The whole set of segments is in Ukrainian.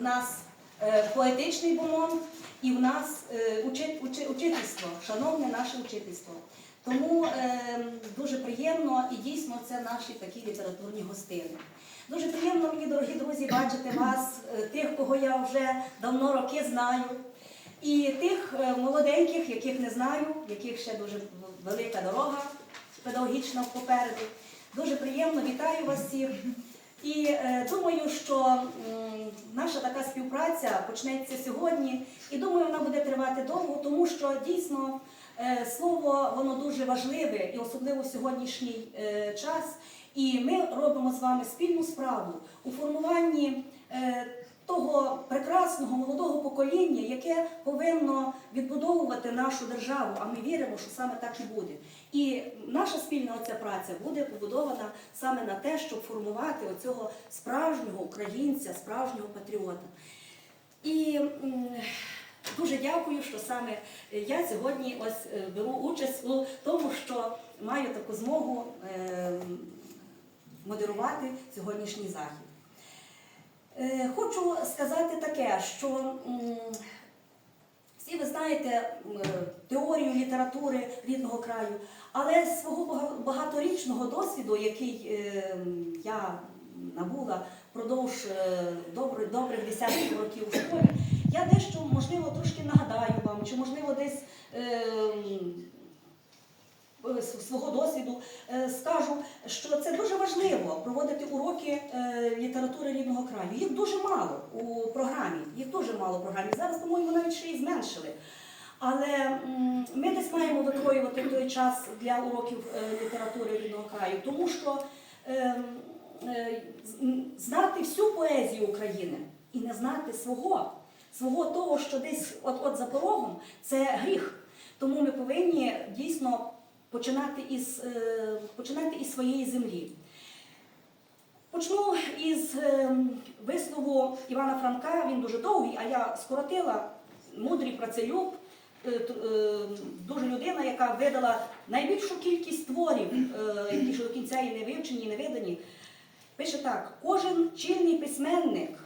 У нас е, поетичний бомон і в нас е, учи- учи- учительство, шановне наше учительство. Тому е, дуже приємно і дійсно це наші такі літературні гостини. Дуже приємно мені, дорогі друзі, бачити вас, е, тих, кого я вже давно роки знаю, і тих молоденьких, яких не знаю, яких ще дуже велика дорога педагогічна попереду. Дуже приємно, вітаю вас всіх. І е, думаю, що м, наша така співпраця почнеться сьогодні, і думаю, вона буде тривати довго, тому що дійсно е, слово воно дуже важливе, і особливо сьогоднішній е, час. І ми робимо з вами спільну справу у формуванні е, того прекрасного молодого покоління, яке повинно відбудовувати нашу державу. А ми віримо, що саме так і буде. І наша спільна оця праця буде побудована саме на те, щоб формувати оцього справжнього українця, справжнього патріота. І дуже дякую, що саме я сьогодні ось е, беру участь у тому, що маю таку змогу е, модерувати сьогоднішній захід. Е, Хочу сказати таке, що всі ви знаєте е, теорію літератури рідного краю, але з свого багаторічного досвіду, який е, я набула впродовж е, добрих, десятків років у школі, я дещо, можливо, трошки нагадаю вам, чи можливо десь. з свого досвіду скажу, що це дуже проводити уроки е, літератури рідного краю. Їх дуже мало у програмі. Їх дуже мало в програмі. Зараз, по-моєму, навіть ще і зменшили. Але ми десь маємо викроювати той час для уроків е, літератури рідного краю, тому що е, знати всю поезію України і не знати свого, свого того, що десь от, от за порогом, це гріх. Тому ми повинні дійсно починати із, починати із своєї землі. Почну із е, вислову Івана Франка, він дуже довгий, а я скоротила. Мудрий працелюб, е, е, дуже людина, яка видала найбільшу кількість творів, е, які ще до кінця і не вивчені, і не видані. Пише так: кожен чільний письменник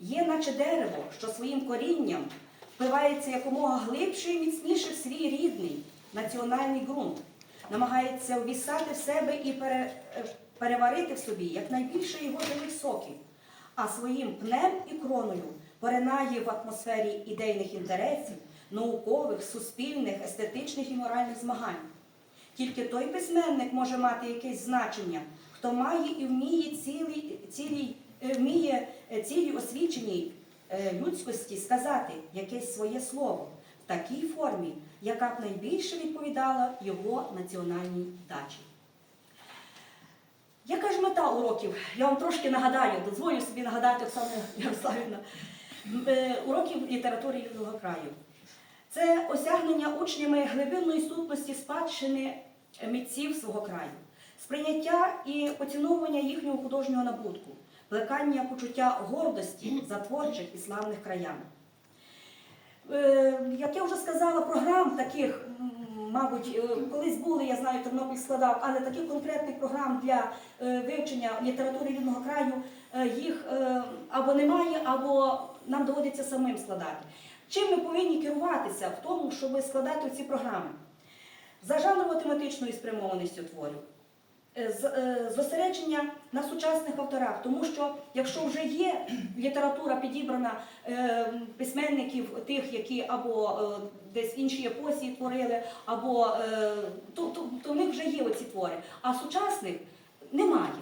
є наче дерево, що своїм корінням впивається якомога глибше і міцніше в свій рідний національний ґрунт, намагається ввісати в себе і пере, переварити в собі якнайбільше його живих соків, а своїм пнем і кроною поринає в атмосфері ідейних інтересів, наукових, суспільних, естетичних і моральних змагань. Тільки той письменник може мати якесь значення, хто має і вміє цілій, цілій, е, вміє е, цілій освіченій е, людськості сказати якесь своє слово в такій формі, яка б найбільше відповідала його національній дачі. Яка ж мета уроків? Я вам трошки нагадаю, дозволю собі нагадати Оксана Ярославівна, е, уроків літератури рідного краю. Це осягнення учнями глибинної сутності спадщини митців свого краю, сприйняття і оціновування їхнього художнього набутку, плекання почуття гордості за творчих і славних краян. Е, Як я вже сказала, програм таких, мабуть, е, колись були, я знаю, Тернопіль складав, але таких конкретних програм для е, вивчення літератури рідного краю е, їх або немає, або нам доводиться самим складати. Чим ми повинні керуватися в тому, щоб складати ці програми? За жанрово-тематичною спрямованістю творів, зосередження на сучасних авторах, тому що якщо вже є література підібрана е, письменників тих, які або е, десь інші епосії творили, або е, то, то, то в них вже є оці твори, а сучасних немає.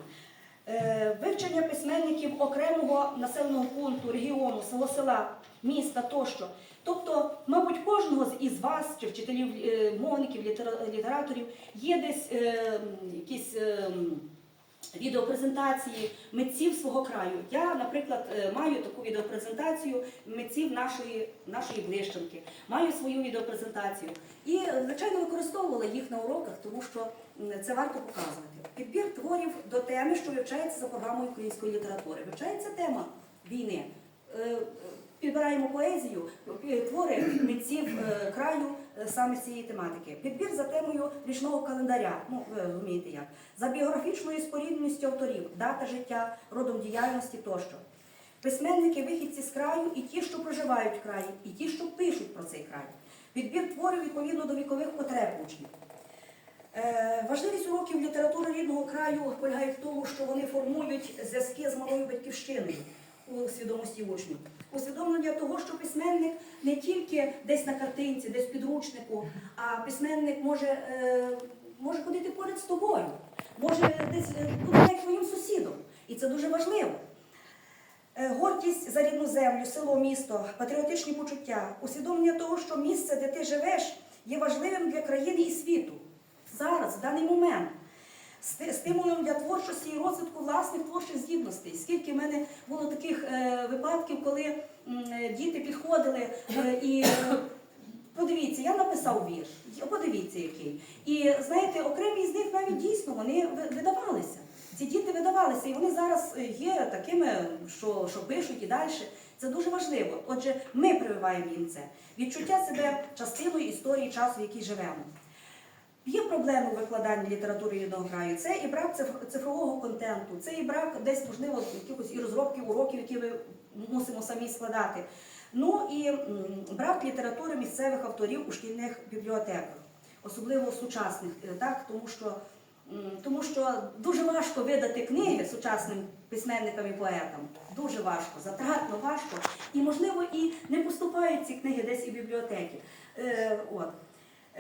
Е, Вивчення письменників окремого населеного пункту, регіону, село села, міста тощо. Тобто, мабуть, кожного з із вас, чи вчителів е, мовників, літера- літераторів, є десь е, якісь е, відеопрезентації митців свого краю. Я, наприклад, е, маю таку відеопрезентацію митців нашої, нашої блищенки, маю свою відеопрезентацію. І, е, звичайно, використовувала їх на уроках, тому що це варто показувати. Підбір творів до теми, що вивчається за програмою української літератури. Вивчається тема війни. Підбираємо поезію, е, твори митців е, краю е, саме з цієї тематики. Підбір за темою річного календаря, ну ви розумієте як, за біографічною спорідненістю авторів, дата життя, родом діяльності тощо. письменники, вихідці з краю, і ті, що проживають в краї, і ті, що пишуть про цей край. Підбір творів відповідно до вікових потреб учнів. Важливість уроків літератури рідного краю полягає в тому, що вони формують зв'язки з малою батьківщиною у свідомості учнів. Усвідомлення того, що письменник не тільки десь на картинці, десь в підручнику, а письменник може, е, може ходити поряд з тобою, може десь е, бути як твоїм сусідом. І це дуже важливо. Е, Гордість за рідну землю, село, місто, патріотичні почуття, усвідомлення того, що місце, де ти живеш, є важливим для країни і світу. Зараз, в даний момент. Сти- Стимулом для творчості і розвитку власних творчих здібностей. Скільки в мене було таких е, випадків, коли е, діти підходили е, і подивіться, я написав вірш, подивіться який. І знаєте, окремі з них навіть дійсно вони видавалися. Ці діти видавалися, і вони зараз є такими, що, що пишуть і далі. Це дуже важливо. Отже, ми прививаємо їм це. Відчуття себе частиною історії часу, в якій живемо. Є проблеми у викладанні літератури рідного краю. Це і брак циф- цифрового контенту, це і брак десь, можливо, якихось і розробки уроків, які ми мусимо самі складати. Ну і брак літератури місцевих авторів у шкільних бібліотеках, особливо сучасних, е, так, тому що. Тому що дуже важко видати книги сучасним письменникам і поетам. Дуже важко, затратно важко. І, можливо, і не поступають ці книги десь і в бібліотеки. Е, от.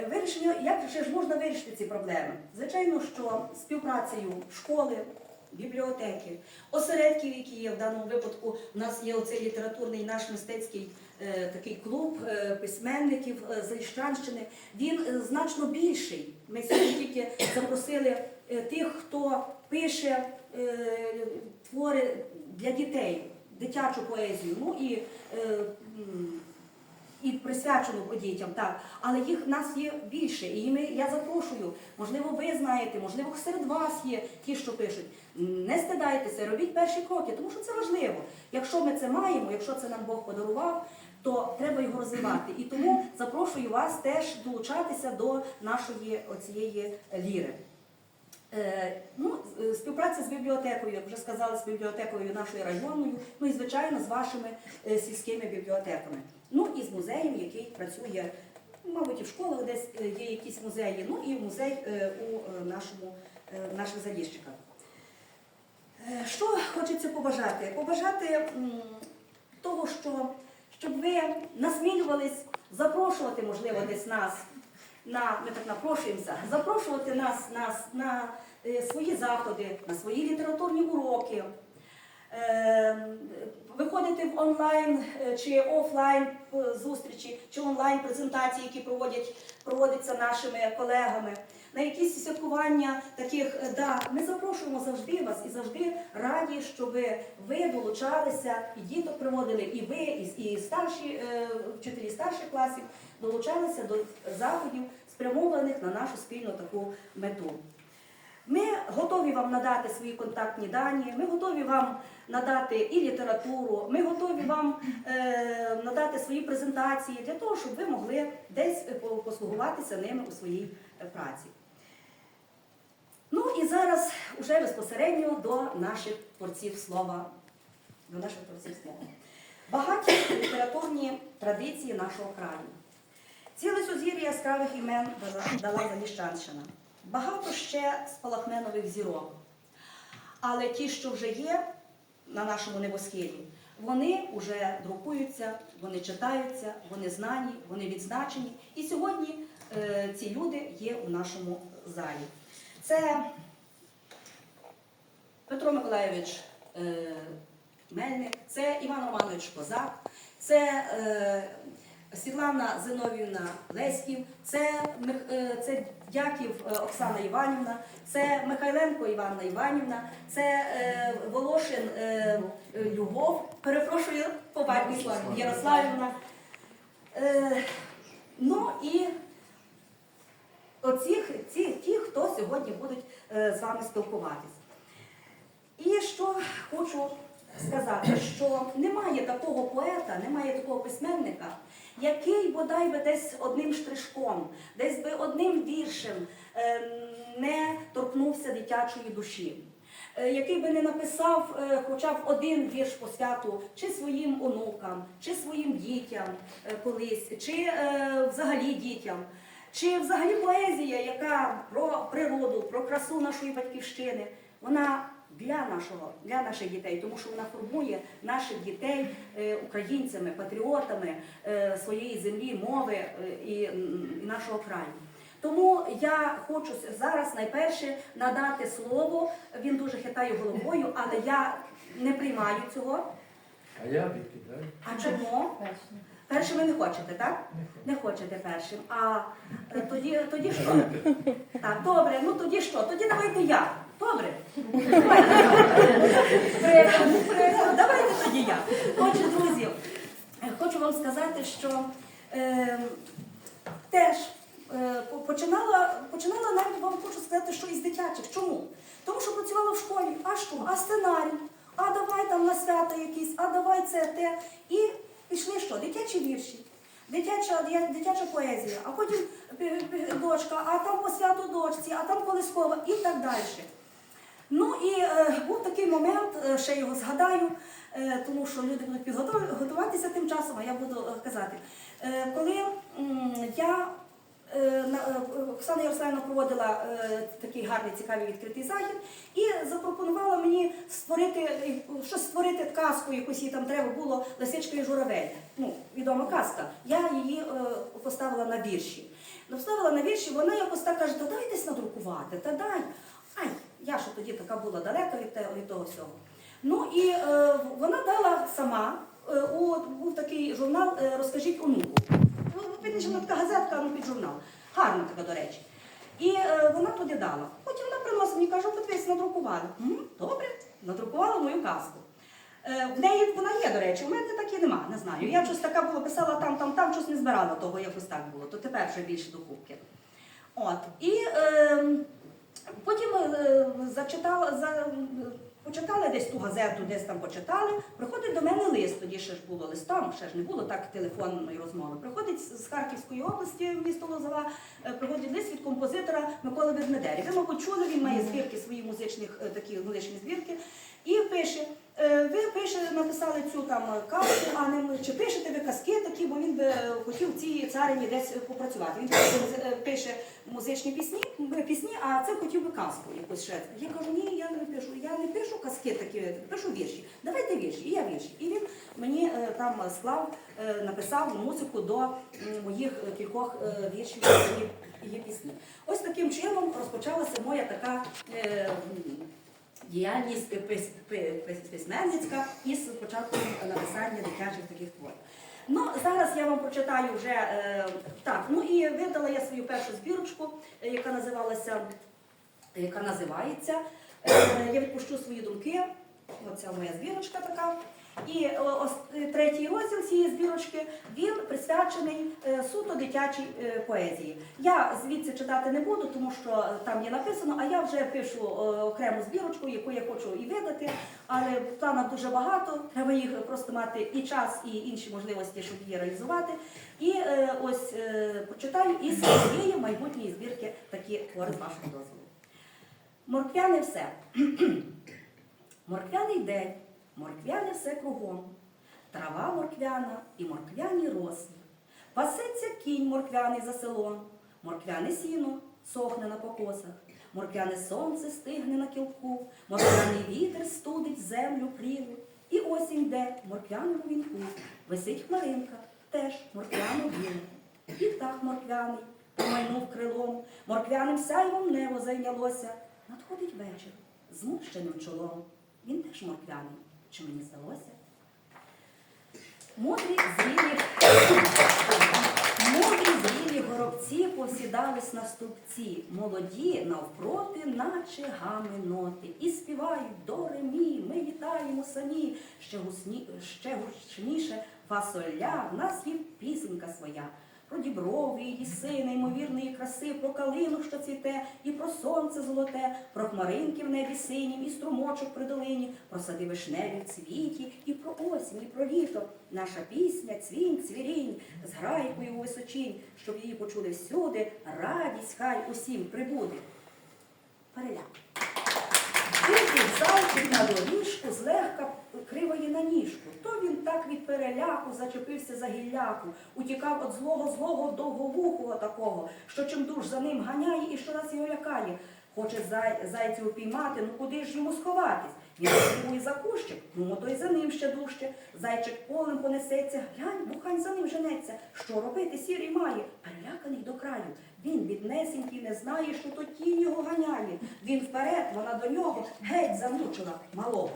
Е, Вирішення, як же ж можна вирішити ці проблеми? Звичайно, що співпрацею школи, бібліотеки, осередків, які є в даному випадку, у нас є оцей літературний наш мистецький е, такий клуб е, письменників е, з Ліщанщини. Він е, значно більший. Ми сьогодні тільки запросили е, тих, хто пише е, твори для дітей, дитячу поезію. Ну і е, і присвячену дітям, так. Але їх нас є більше. І ми, я запрошую, можливо, ви знаєте, можливо, серед вас є ті, що пишуть. Не стидайтеся, робіть перші кроки, тому що це важливо. Якщо ми це маємо, якщо це нам Бог подарував, то треба його розвивати. І тому запрошую вас теж долучатися до нашої оцієї ліри. Е, ну, е, співпраця з бібліотекою, як вже сказали, з бібліотекою нашою районною, ну і звичайно з вашими е, сільськими бібліотеками. Ну і з музеєм, який працює, мабуть, і в школах десь е, є якісь музеї, ну і музей е, у е, нашому, наших заліщиках. Що хочеться побажати? Побажати того, що щоб ви насмілювались запрошувати, можливо, десь нас на ми так напрошуємося, запрошувати нас, нас на свої заходи, на свої літературні уроки, виходити в онлайн е, чи офлайн зустрічі, чи онлайн презентації, які проводять, проводяться нашими колегами. На якісь святкування таких е, дат ми запрошуємо завжди вас і завжди раді, щоб ви долучалися, і діток приводили, і ви, і, і старші е, вчителі старших класів долучалися до заходів, спрямованих на нашу спільну таку мету. Ми готові вам надати свої контактні дані, ми готові вам надати і літературу, ми готові вам е, надати свої презентації для того, щоб ви могли десь е, послугуватися ними у своїй е, праці. Ну і зараз уже безпосередньо до наших творців слова. До наших творців слова. Багаті літературні традиції нашого краю. Ціле сузір'я яскравих імен дала, Заліщанщина. Багато ще спалахне нових зірок. Але ті, що вже є на нашому небосхилі, вони вже друкуються, вони читаються, вони знані, вони відзначені. І сьогодні е, ці люди є у нашому залі. Це Петро Миколайович е, Мельник, це Іван Романович Козак, це е, Світлана Зиновівна Леськів, це, е, це Дяків е, Оксана Іванівна, це Михайленко Іванна Іванівна, це е, Волошин е, Любов, перепрошую, по батькові Ярославівна. Е, ну і оцих, ці, ті, хто сьогодні будуть е, з вами спілкуватися. І що хочу сказати, що немає такого поета, немає такого письменника, який бодай би десь одним штришком, десь би одним віршем е, не торкнувся дитячої душі. е, який би не написав е, хоча б один вірш по святу, чи своїм онукам, чи своїм дітям е, колись, чи взагалі дітям, чи взагалі поезія, яка про природу, про красу нашої батьківщини, вона для нашого, для наших дітей, тому що вона формує наших дітей е, українцями, патріотами е, своєї землі, мови е, і, нашого краю. Тому я хочу зараз найперше надати слово. Він дуже хитає головою, але я не приймаю цього. А я відкидаю. А чому? Першим ви не хочете, так? Не хочете першим. А тоді, тоді що? Так, добре, ну тоді що? Тоді давайте я. Добре? Прикро. Давайте тоді я. Отже, друзі, е, хочу вам сказати, що е, теж е, починала, починала навіть вам хочу сказати, що із дитячих. Чому? Тому що працювала в школі. А що? А сценарій? А давай там на свята якісь, а давай це те. І пішли що? Дитячі вірші. Дитяча, дитяча поезія, а потім пі- пі- дочка, а там по святу дочці, а там колискова і так далі. Ну і е, був такий момент, е, ще його згадаю, е, тому що люди будуть підготов- готуватися тим часом, а я буду казати. Коли я на- Оксана Ярославівна проводила такий гарний цікавий відкритий захід і запропонувала мені створити щось створити казку, якусь їй там треба було Лисичка і журавель. Ну, відома казка. Я її поставила на вірші. Поставила на вірші, вона якось так каже, та дай десь надрукувати, та дай. Ай, я ж тоді така була далека від, того всього. Ну і е, вона дала сама е, у був такий журнал е, Розкажіть онуку. Ну, вирішила така газетка, ну під журнал. Гарна така, до речі. І е, вона туди дала. Потім вона приносить мені каже, подивись, надрукувала. «М, Добре, надрукувала мою казку. Е, В неї вона є, до речі, у мене так і нема, не знаю. Я щось така була, писала там, там, там, щось не збирала того, якось так було. То тепер вже більше докупки. От. І е, потім е, зачитала, за, почитали десь ту газету, десь там почитали. Приходить до мене лист, тоді ще ж було листом, ще ж не було так телефонної розмови. Приходить з Харківської області, місто Лозова, е, приходить лист від композитора Миколи Ведмедері. Ви, мабуть, чули, він має збірки свої музичних, е, такі музичні збірки. І пише, ви пише, написали цю там казку, а не чи пишете ви казки такі, бо він би е, хотів в цій царині десь е, попрацювати. Він е, пише музичні пісні, пісні, а це хотів би казку якусь ще. Я кажу, ні, я не пишу, я не пишу казки такі, пишу вірші. Давайте вірші, і я вірші. І він мені е, там склав, е, написав музику до моїх е, кількох е, віршів її пісні. Ось таким чином розпочалася моя така. Діяльність пис- пи- пис- письменницька із початком написання дитячих таких творів. Ну, зараз я вам прочитаю вже е, так. Ну і видала я свою першу збірочку, е, яка називалася, яка називається е, Я відпущу свої думки. Оця моя збірочка така. І е, е, третій розділ цієї збірочки він присвячений е, суто дитячій поезії. Я звідси читати не буду, тому що там є написано, а я вже пишу окрему збірочку, яку я хочу і видати. Але планів дуже багато. Треба їх просто мати і час, і інші можливості, щоб її реалізувати. І ось почитаю із своєї майбутньої збірки такі твори з вашого дозволу. Морквяне все. Морквяний день, морквяне все кругом, трава морквяна і морквяні роси. Пасеться кінь морквяний за селом, морквяне сіно сохне на покосах, морквяне сонце стигне на кілку, морквяний вітер студить землю прілу. І осінь йде морквяному вінку, висить хмаринка, теж морквяно біле. І птах морквяний помайнув крилом, морквяним сяйвом небо зайнялося. Надходить вечір, змущеним чолом. Він теж морквяний, чи мені здалося? Мудрі зрілі, мудрі зрілі горобці посідались на стовпці, молоді навпроти, наче гами ноти, і співають до ремі, ми вітаємо самі, ще гучніше фасоля, в нас є пісенька своя. Про діброви, і ліси, неймовірної краси, про калину, що цвіте, і про сонце золоте, про хмаринки в небі синім, і струмочок при долині, про сади вишневі в цвіті, і про осінь, і про літо. Наша пісня, цвінь, цвірінь, з грайкою височінь, щоб її почули всюди, радість хай усім прибуде. Переляк. Вийшов зайчик на доріжку, злегка кривої на ніжку. То він так від переляку зачепився за гілляку, утікав від злого злого довговухого такого, що чим душ за ним ганяє і щораз його лякає. Хоче зай, зайця упіймати, ну куди ж йому сховатись? Він слідує за кущик, ну той за ним ще дужче. Зайчик полем понесеться, глянь, бухань за ним женеться. Що робити сірий має? Переляканий до краю. Він біднесенький не знає, що то тінь його ганяє. Він вперед, вона до нього геть замучила малого.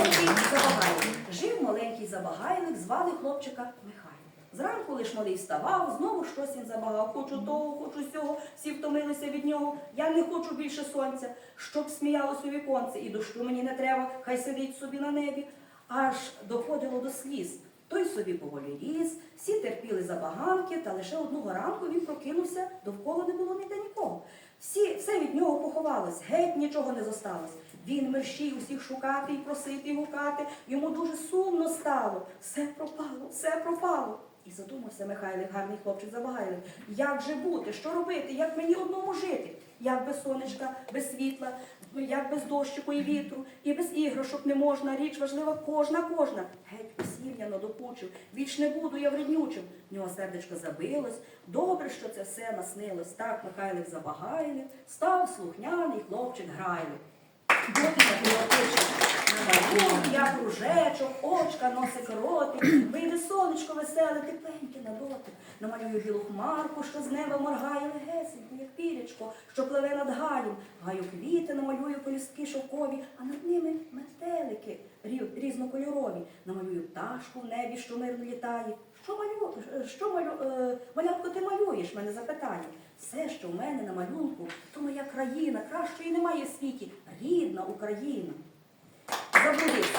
Маленький забагайлик. Жив маленький забагайлик, звали хлопчика Михайло. Зранку лиш малий вставав, знову щось він забагав. Хочу того, хочу сього, всі втомилися від нього. Я не хочу більше сонця, щоб сміялось у віконце, і дощу мені не треба, хай сидить собі на небі. Аж доходило до сліз. Той собі поволі ріс, всі терпіли забаганки, та лише одного ранку він прокинувся, довкола не було ніде нікого. Всі, все від нього поховалось, геть нічого не зосталось. Він мерщій усіх шукати і просити, гукати. Йому дуже сумно стало. Все пропало, все пропало. І задумався Михайлик, гарний хлопчик забагайлик. Як же бути? Що робити? Як мені одному жити? Як без сонечка, без світла, як без дощику і вітру, і без іграшок не можна, річ важлива кожна, кожна. Геть посів'яно допучив, віч не буду я вреднючим. В нього сердечко забилось. Добре, що це все наснилось. Так Михайлик забагайлик, став слухняний хлопчик грайлик. Я кружечок, очка, носик, ротик, вийде сонечко веселе, тепленьке на дотик. Намалюю білу хмарку, що з неба моргає легесенько, як пірячко, що пливе над гаєм. Гаю квіти, намалюю полюстки шовкові, а над ними метелики різнокольорові. Намалюю пташку в небі, що мирно літає. Що малю, що малю, е, малятко ти малюєш? мене запитає. Все, що в мене на малюнку, то моя країна, кращої немає в світі, рідна Україна. Заблудився.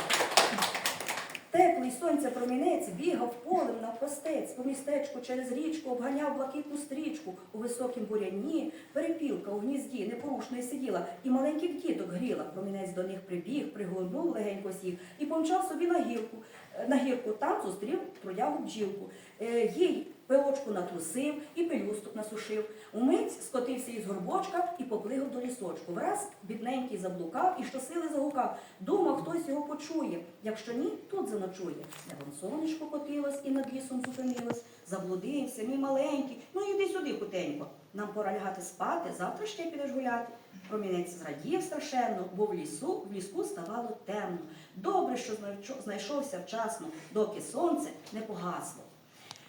Теплий сонця промінець бігав полем навпростець, по містечку через річку обганяв блакитну стрічку. У високім буряні перепілка у гнізді непорушної сиділа, і маленьких діток гріла. Промінець до них прибіг, пригорнув легенько сів і помчав собі на гірку. Е, На гірку там зустрів трудягу бджілку. Е, Їй пилочку натрусив і пелюсток насушив. Умить скотився із горбочка і поплигав до лісочку. Враз бідненький заблукав і щосили загукав. Думав, хтось його почує. Якщо ні, тут заночує. Де вон сонечко котилось і над лісом зупинилось. Заблудився, мій маленький. Ну іди сюди, хутенько. Нам пора лягати спати, завтра ще підеш гуляти. Промінець зрадів страшенно, бо в лісу в ліску ставало темно. Добре, що знайшовся вчасно, доки сонце не погасло.